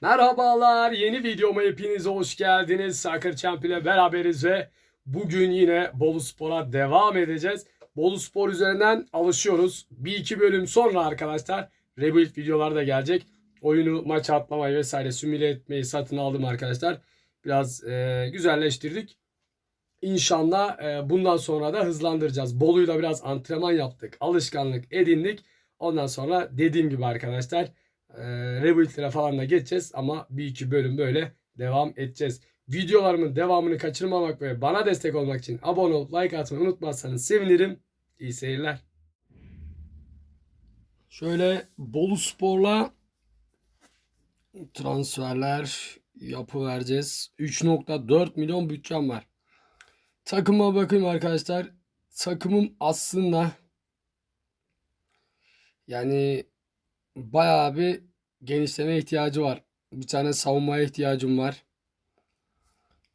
Merhabalar, yeni videoma hepiniz hoş geldiniz. Soccer Champ ile beraberiz ve bugün yine Bolu Spor'a devam edeceğiz. Bolu Spor üzerinden alışıyoruz. Bir iki bölüm sonra arkadaşlar Rebuild videolar da gelecek. Oyunu maç atlamayı vesaire simüle etmeyi satın aldım arkadaşlar. Biraz e, güzelleştirdik. İnşallah e, bundan sonra da hızlandıracağız. Bolu'yla biraz antrenman yaptık. Alışkanlık edindik. Ondan sonra dediğim gibi arkadaşlar e, Rebuild'lere falan da geçeceğiz ama bir iki bölüm böyle devam edeceğiz. Videolarımın devamını kaçırmamak ve bana destek olmak için abone olup like atmayı unutmazsanız sevinirim. İyi seyirler. Şöyle Bolu Spor'la transferler yapı vereceğiz. 3.4 milyon bütçem var. Takıma bakayım arkadaşlar. Takımım aslında yani bayağı bir genişleme ihtiyacı var. Bir tane savunmaya ihtiyacım var.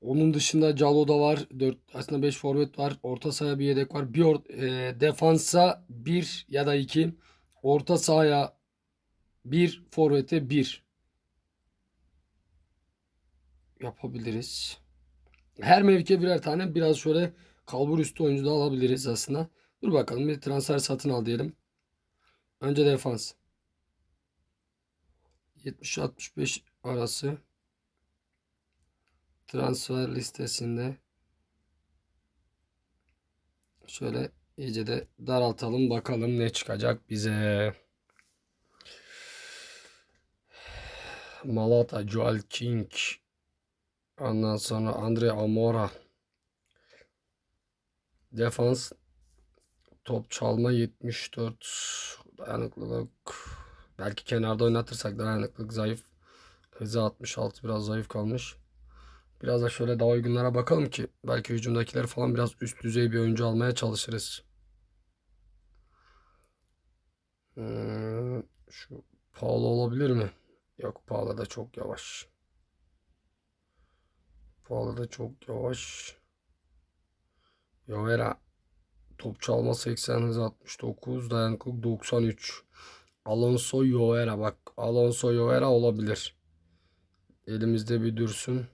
Onun dışında Calo'da var. 4 aslında 5 forvet var. Orta sahaya bir yedek var. Bir e, defansa 1 ya da 2. Orta sahaya 1 forvete 1 yapabiliriz. Her mevkiye birer tane biraz şöyle kalbur üstü oyuncu da alabiliriz aslında. Dur bakalım bir transfer satın al diyelim. Önce defans. 70-65 arası transfer listesinde şöyle iyice de daraltalım bakalım ne çıkacak bize. Malata, Joel King, ondan sonra Andre Amora. Defans top çalma 74 dayanıklılık belki kenarda oynatırsak dayanıklılık zayıf. Hızı 66 biraz zayıf kalmış. Biraz da şöyle daha uygunlara bakalım ki belki hücumdakileri falan biraz üst düzey bir oyuncu almaya çalışırız. Hmm, şu Paolo olabilir mi? Yok Paolo da çok yavaş. Paolo da çok yavaş. Yovera Top çalma 80 hız 69 dayanıklılık 93 Alonso Yovera bak Alonso Yovera olabilir elimizde bir dursun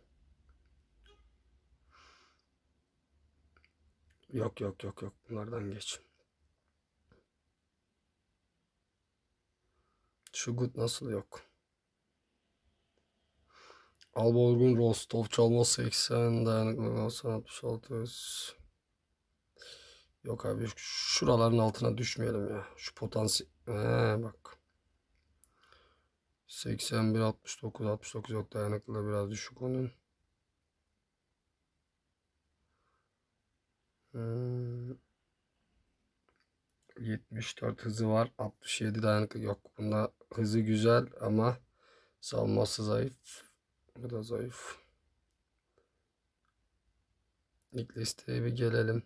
yok yok yok yok bunlardan geç şu gut nasıl yok Alba Orgun Rose top çalma 80 dayanıklılık 66 hız Yok abi şuraların altına düşmeyelim ya. Şu potansiyel. Bak. 81 69 69 yok dayanıklılığı biraz düşük onun. Hmm. 74 hızı var. 67 dayanıklı yok. Bunda hızı güzel ama savunması zayıf. Bu da zayıf. İlk listeye bir gelelim.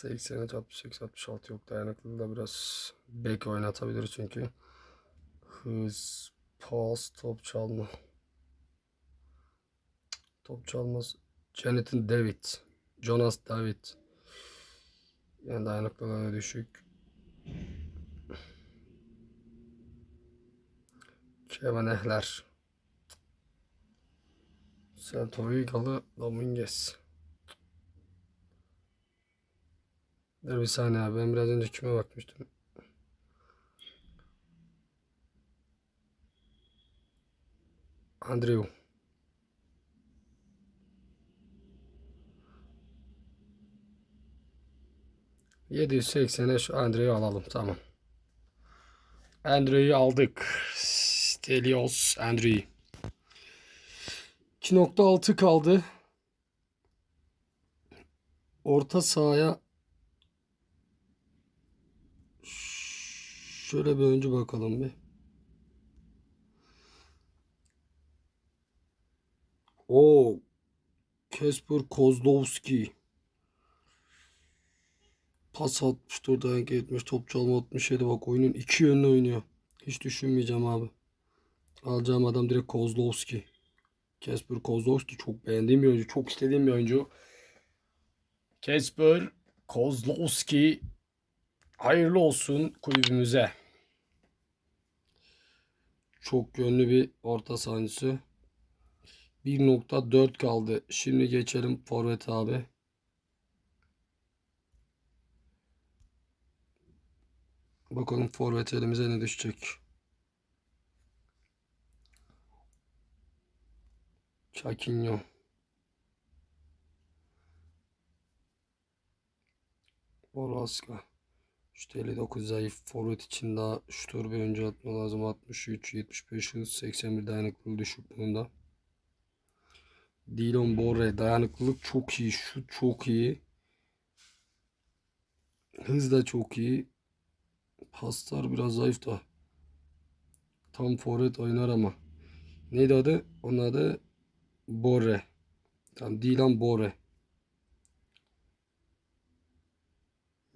83, 68, 66 yok. Dayanıklılığı da biraz bek oynatabilir çünkü. Hız, pas, top çalma. Top çalmaz. Jonathan David. Jonas David. Yani dayanıklılığı düşük. Kevin Ehler. Celta Dominguez. Dur bir saniye abi. Ben biraz önce kime bakmıştım. Andrew. ...780'e şu Andrew'yu alalım. Tamam. Andrew'yu aldık. Stelios Andrew. 2.6 kaldı. Orta sahaya Şöyle bir önce bakalım bir. O Kasper Kozlowski. Pas 64 dayanık 70 top çalma 67 bak oyunun iki yönlü oynuyor. Hiç düşünmeyeceğim abi. Alacağım adam direkt Kozlowski. Kasper Kozlowski çok beğendiğim bir oyuncu. Çok istediğim bir oyuncu. Kasper Kozlowski Hayırlı olsun kulübümüze. Çok yönlü bir orta sahancısı. 1.4 kaldı. Şimdi geçelim forvet abi. Bakalım forvet elimize ne düşecek. Çakinyo. Boraska. 359 zayıf. Forvet için daha şutör bir önce atma lazım. 63, 75 hız, 81 dayanıklılığı düşük bunda. Dilon Borre dayanıklılık çok iyi. Şut çok iyi. Hız da çok iyi. Paslar biraz zayıf da. Tam forvet oynar ama. Neydi adı? Onun adı Borre. Tam Dilan Borre.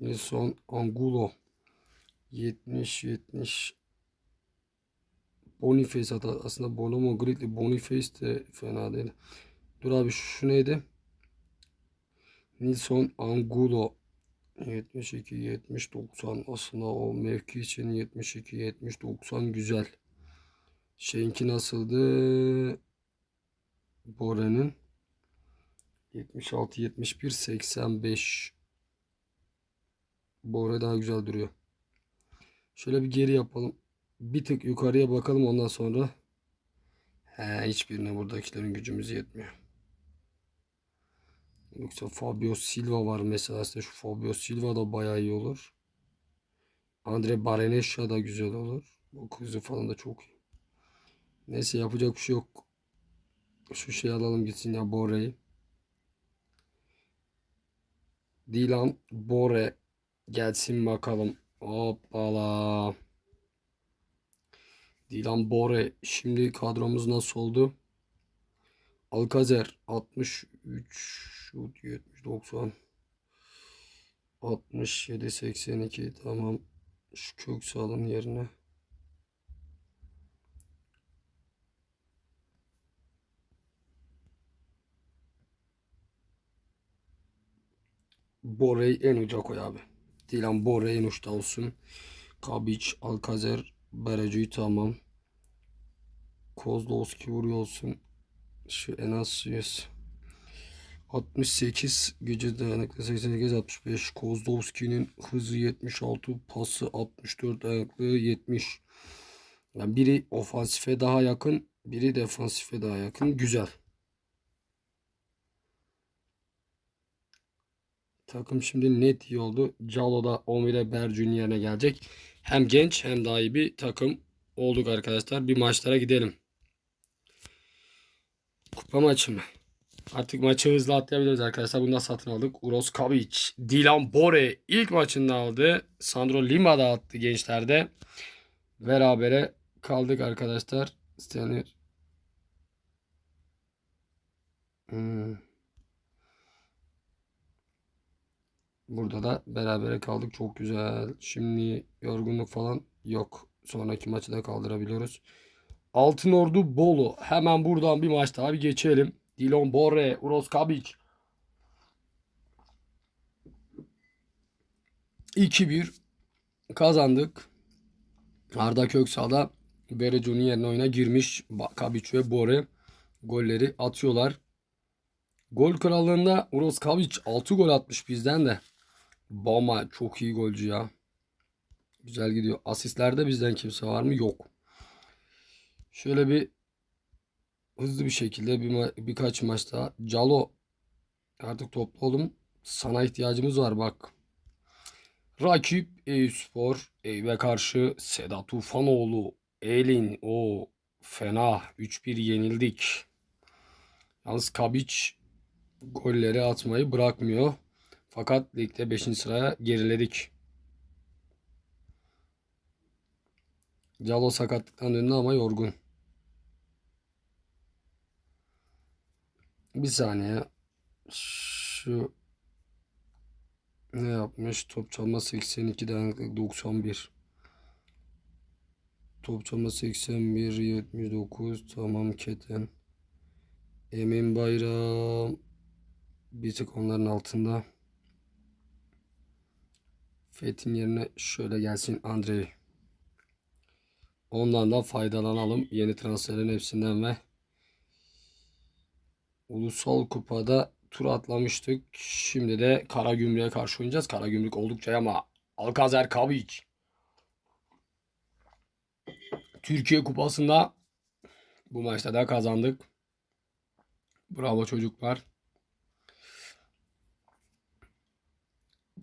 Nilson Angulo 70 70 Boniface hatta aslında Bonomo Gridley Boniface de fena değil. Dur abi şu neydi? Nilson Angulo 72 70 90 aslında o mevki için 72 70 90 güzel. Şeyinki nasıldı? Bore'nin 76 71 85 Bora daha güzel duruyor. Şöyle bir geri yapalım. Bir tık yukarıya bakalım ondan sonra. He, hiçbirine buradakilerin gücümüz yetmiyor. Yoksa Fabio Silva var mesela. İşte şu Fabio Silva da bayağı iyi olur. Andre Barenesha da güzel olur. O kuzu falan da çok iyi. Neyse yapacak bir şey yok. Şu şey alalım gitsin ya Bore'yi. Dilan Bore Gelsin bakalım. Hoppala. Dilan Bore. Şimdi kadromuz nasıl oldu? Alkazer 63 şut 70 90 67 82 tamam. Şu kök salın yerine. Bore'yi en uca koy abi. Dilan Bore en uçta olsun. Kabic, Alkazer, Berecu'yu tamam. Kozlowski vuruyor olsun. Şu en az 100. 68 gücü dayanıklı 88 65 Kozlowski'nin hızı 76 pası 64 dayanıklı 70 yani biri ofansife daha yakın biri defansife daha yakın güzel Takım şimdi net iyi oldu. Calo da Omire Bercü'nün yerine gelecek. Hem genç hem daha iyi bir takım olduk arkadaşlar. Bir maçlara gidelim. Kupa maçı mı? Artık maçı hızlı atlayabiliriz arkadaşlar. Bunu da satın aldık. Uros Kavic, Dilan Bore ilk maçında aldı. Sandro Lima da attı gençlerde. Berabere kaldık arkadaşlar. İsteyenler hmm. Burada da berabere kaldık. Çok güzel. Şimdi yorgunluk falan yok. Sonraki maçı da kaldırabiliyoruz. Altın Ordu Bolu. Hemen buradan bir maç daha bir geçelim. Dilon Borre, Uros Kabic. 2-1 kazandık. Arda Köksal da Bereco'nun yerine oyuna girmiş. Kabic ve Bore golleri atıyorlar. Gol krallığında Uros Kabic 6 gol atmış bizden de. Bama çok iyi golcü ya. Güzel gidiyor. Asistlerde bizden kimse var mı? Yok. Şöyle bir hızlı bir şekilde bir ma birkaç maç daha. Calo artık toplu olum. Sana ihtiyacımız var bak. Rakip Eyüpspor Eyüp'e karşı Sedat Ufanoğlu Elin o fena 3-1 yenildik. Yalnız Kabiç golleri atmayı bırakmıyor. Fakat ligde 5. sıraya geriledik. Calo sakatlıktan döndü ama yorgun. Bir saniye. Şu ne yapmış? Top çalma 82 dayanıklık 91. Top çalma 81 79 tamam keten. Emin Bayram bir tık onların altında. Fethin yerine şöyle gelsin Andrei. Ondan da faydalanalım. Yeni transferlerin hepsinden ve Ulusal Kupa'da tur atlamıştık. Şimdi de Karagümrük'e karşı oynayacağız. Karagümrük oldukça ama Alkazer Kaviç. Türkiye Kupası'nda bu maçta da kazandık. Bravo çocuklar.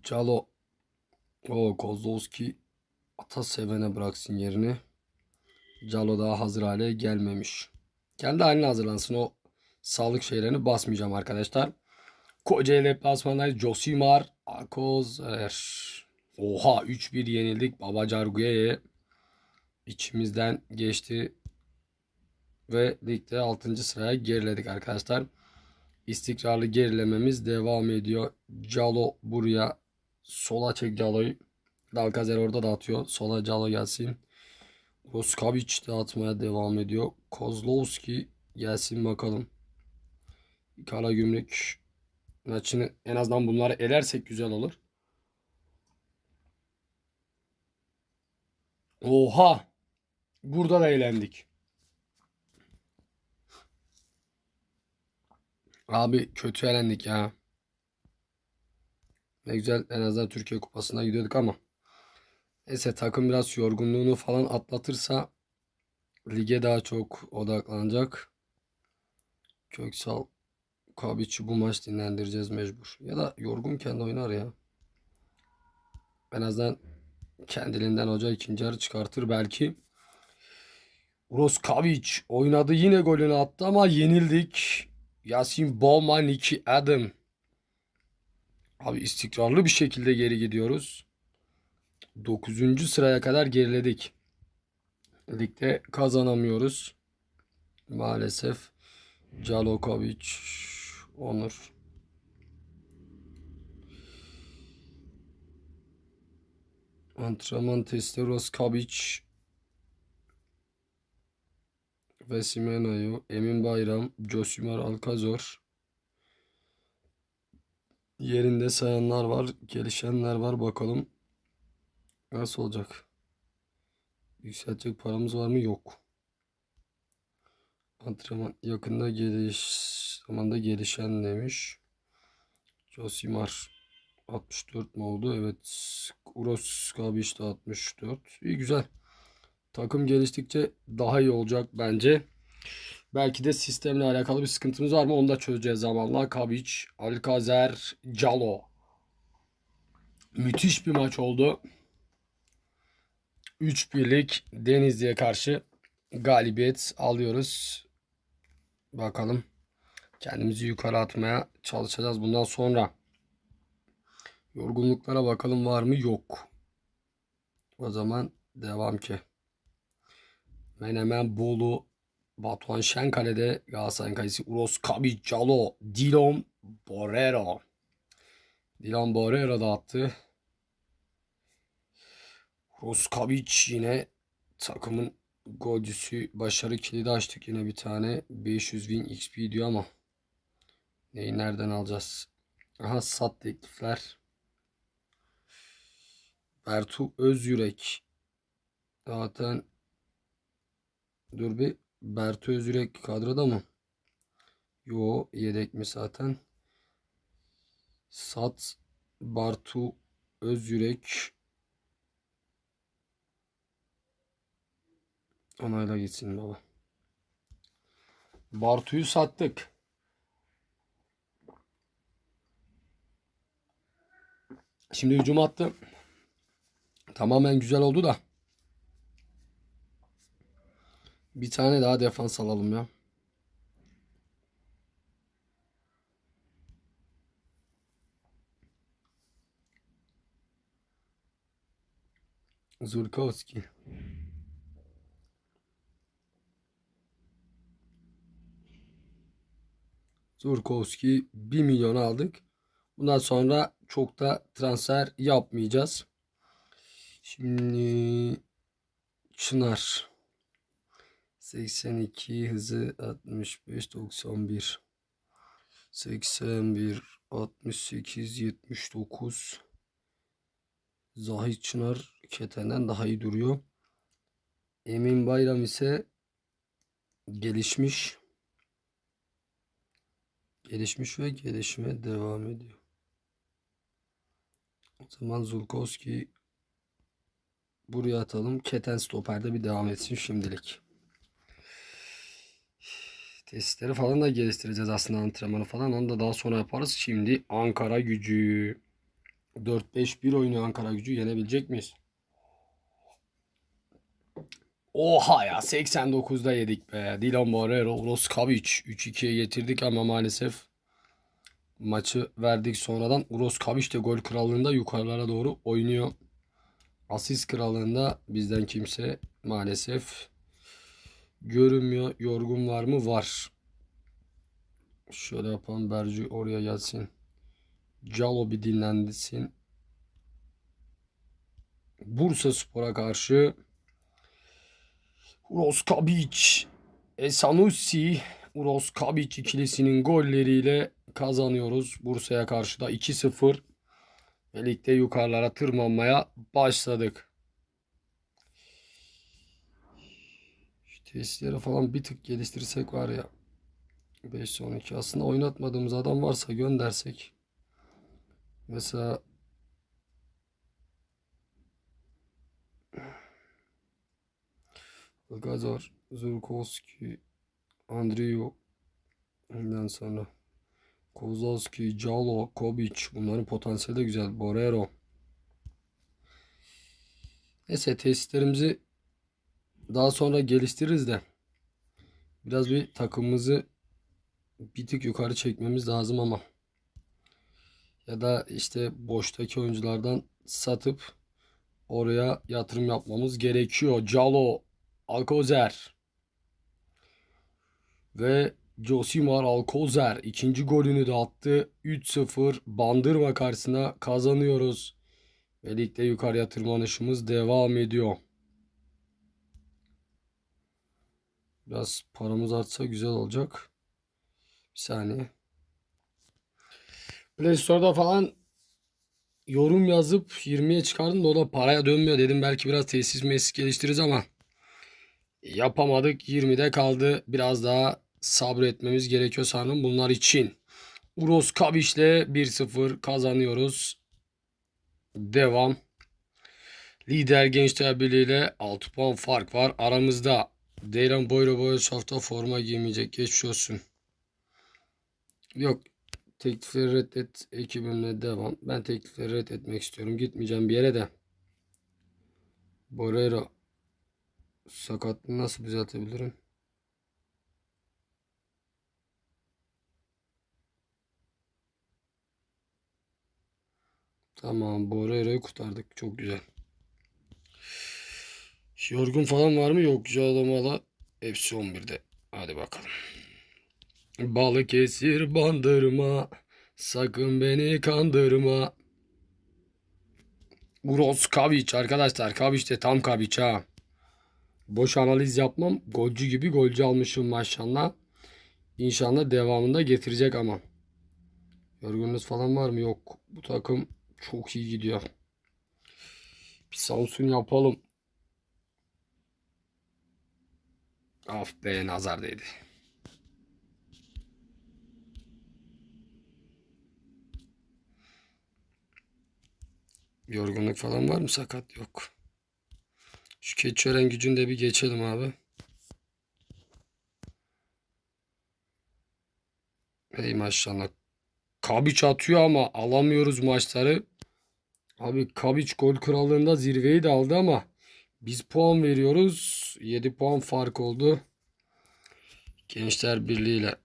Calo o Kozlowski ata sevene bıraksın yerini. Calo daha hazır hale gelmemiş. Kendi haline hazırlansın o sağlık şeylerini basmayacağım arkadaşlar. Kocaeli deplasmandayız. Josimar, Akozer. Oha 3-1 yenildik. Babacar Gueye içimizden geçti. Ve ligde 6. sıraya geriledik arkadaşlar. İstikrarlı gerilememiz devam ediyor. Calo buraya sola çek Calo'yu. Dalkazer orada da atıyor. Sola Calo gelsin. Roskavic de atmaya devam ediyor. Kozlowski gelsin bakalım. Karagümrük maçını en azından bunları elersek güzel olur. Oha! Burada da eğlendik. Abi kötü eğlendik ya. Ne güzel en azından Türkiye Kupası'na gidiyorduk ama. Neyse takım biraz yorgunluğunu falan atlatırsa lige daha çok odaklanacak. Köksal Kabiç'i bu maç dinlendireceğiz mecbur. Ya da yorgunken de oynar ya. En azından kendiliğinden hoca ikinci yarı çıkartır belki. Roskavic oynadı yine golünü attı ama yenildik. Yasin Bowman 2 Adam. Abi istikrarlı bir şekilde geri gidiyoruz. 9. sıraya kadar geriledik. Ligde kazanamıyoruz. Maalesef Jalokovic, Onur. Antrenman testi Roskavic Vesimenayo, Emin Bayram, Josimar Alkazor. Yerinde sayanlar var, gelişenler var. Bakalım nasıl olacak. Yükseltecek paramız var mı? Yok. Antrenman yakında geliş zamanda gelişen demiş. Josimar 64 mi oldu? Evet. Uros Kabiş de 64. İyi güzel. Takım geliştikçe daha iyi olacak bence. Belki de sistemle alakalı bir sıkıntımız var mı? Onu da çözeceğiz zamanla. Kabiç, Alkazer, Calo. Müthiş bir maç oldu. 3 birlik Denizli'ye karşı galibiyet alıyoruz. Bakalım. Kendimizi yukarı atmaya çalışacağız bundan sonra. Yorgunluklara bakalım var mı? Yok. O zaman devam ki. Menemen, Bolu, Batuhan Şenkale'de Galatasaray'ın kalesi Uros Kabi Calo, Dilon Borrero. Dilon Borrero da attı. Uros Kabic yine takımın golcüsü başarı kilidi açtık yine bir tane. 500 bin XP diyor ama neyi nereden alacağız? Aha sat teklifler. Bertu Özyürek. Zaten dur bir Bertu Özyürek kadroda mı? Yo yedek mi zaten? Sat Bartu Özyürek Onayla gitsin baba. Bartu'yu sattık. Şimdi hücum attı. Tamamen güzel oldu da. Bir tane daha defans alalım ya. Zurkowski. Zurkowski 1 milyon aldık. Bundan sonra çok da transfer yapmayacağız. Şimdi Çınar 82 hızı 65 91 81 68 79 Zahit Çınar Keten'den daha iyi duruyor. Emin Bayram ise gelişmiş. Gelişmiş ve gelişime devam ediyor. O zaman Zulkowski buraya atalım. Keten stoperde bir devam etsin şimdilik. Testleri falan da geliştireceğiz aslında antrenmanı falan. Onu da daha sonra yaparız. Şimdi Ankara gücü. 4-5-1 oynuyor Ankara gücü. Yenebilecek miyiz? Oha ya 89'da yedik be. Dilan Morero, Uroskavic 3-2'ye getirdik ama maalesef maçı verdik sonradan. Uroskavic de gol krallığında yukarılara doğru oynuyor. Asist krallığında bizden kimse maalesef görünmüyor. Yorgun var mı? Var. Şöyle yapalım. Bercu oraya gelsin. Calo bir dinlendirsin. Bursa Spor'a karşı Uroskabic, Esanusi, Uroskabic ikilisinin golleriyle kazanıyoruz. Bursa'ya karşı da 2-0 ve ligde yukarılara tırmanmaya başladık. Şu testleri falan bir tık geliştirsek var ya 5 sonraki aslında oynatmadığımız adam varsa göndersek mesela Gazor, Zurkowski, Andriu ondan sonra Kozlowski, Calo, Kobic bunların potansiyeli de güzel. Borero. Neyse tesislerimizi daha sonra geliştiririz de biraz bir takımımızı bir tık yukarı çekmemiz lazım ama ya da işte boştaki oyunculardan satıp oraya yatırım yapmamız gerekiyor. Calo, Alcozer ve Josimar Alcozer ikinci golünü de attı. 3-0 Bandırma karşısında kazanıyoruz. Ve ligde yukarıya tırmanışımız devam ediyor. Biraz paramız artsa güzel olacak. Bir saniye. Play Store'da falan yorum yazıp 20'ye çıkardım da o da paraya dönmüyor dedim. Belki biraz tesis mesis geliştiririz ama yapamadık. 20'de kaldı. Biraz daha sabretmemiz gerekiyor sanırım bunlar için. Uros Kabiş'le 1-0 kazanıyoruz. Devam. Lider Gençler Birliği ile 6 puan fark var. Aramızda Deyran Boyro Boyosaf'ta forma giymeyecek. Geçmiş olsun. Yok. Teklifleri reddet ekibimle devam. Ben teklifleri reddetmek istiyorum. Gitmeyeceğim bir yere de. Borero sakatlığını nasıl düzeltebilirim? Tamam Borero'yu kurtardık. Çok güzel. Yorgun falan var mı? Yok. Cadamala hepsi 11'de. Hadi bakalım. Balıkesir bandırma. Sakın beni kandırma. Uros Kaviç arkadaşlar. Kaviç de tam Kaviç ha. Boş analiz yapmam. Golcü gibi golcü almışım maşallah. İnşallah devamında getirecek ama. Yorgunluğunuz falan var mı? Yok. Bu takım çok iyi gidiyor. Bir Samsun yapalım. Af be nazar değdi. Yorgunluk falan var mı? Sakat yok. Şu Keçiören gücünde bir geçelim abi. Ey maşallah. Kabiç atıyor ama alamıyoruz maçları. Abi Kabiç gol krallığında zirveyi de aldı ama biz puan veriyoruz. 7 puan fark oldu. Gençler Birliği ile.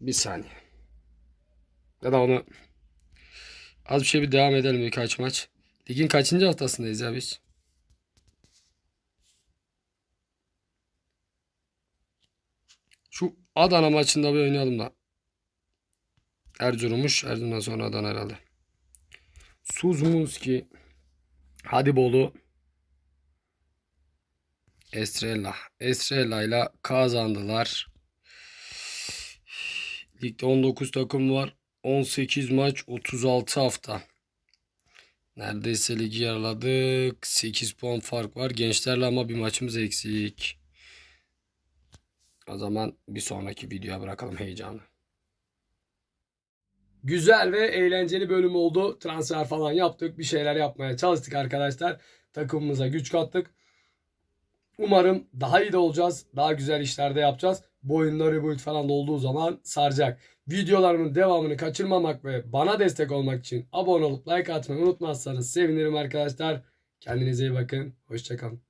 Bir saniye. Ya da onu az bir şey bir devam edelim birkaç maç. Ligin kaçıncı haftasındayız ya biz? Şu Adana maçında bir oynayalım da. Erzurum'muş. Erzurum'dan sonra Adana herhalde. Suzmunski. Hadi Bolu. Estrella. Estrella ile kazandılar. Ligde 19 takım var. 18 maç 36 hafta. Neredeyse ligi yaraladık. 8 puan fark var. Gençlerle ama bir maçımız eksik. O zaman bir sonraki videoya bırakalım heyecanı. Güzel ve eğlenceli bölüm oldu. Transfer falan yaptık. Bir şeyler yapmaya çalıştık arkadaşlar. Takımımıza güç kattık. Umarım daha iyi de olacağız. Daha güzel işlerde yapacağız. Bu oyunda rebuild falan da olduğu zaman saracak. Videolarımın devamını kaçırmamak ve bana destek olmak için abone olup like atmayı unutmazsanız sevinirim arkadaşlar. Kendinize iyi bakın. Hoşçakalın.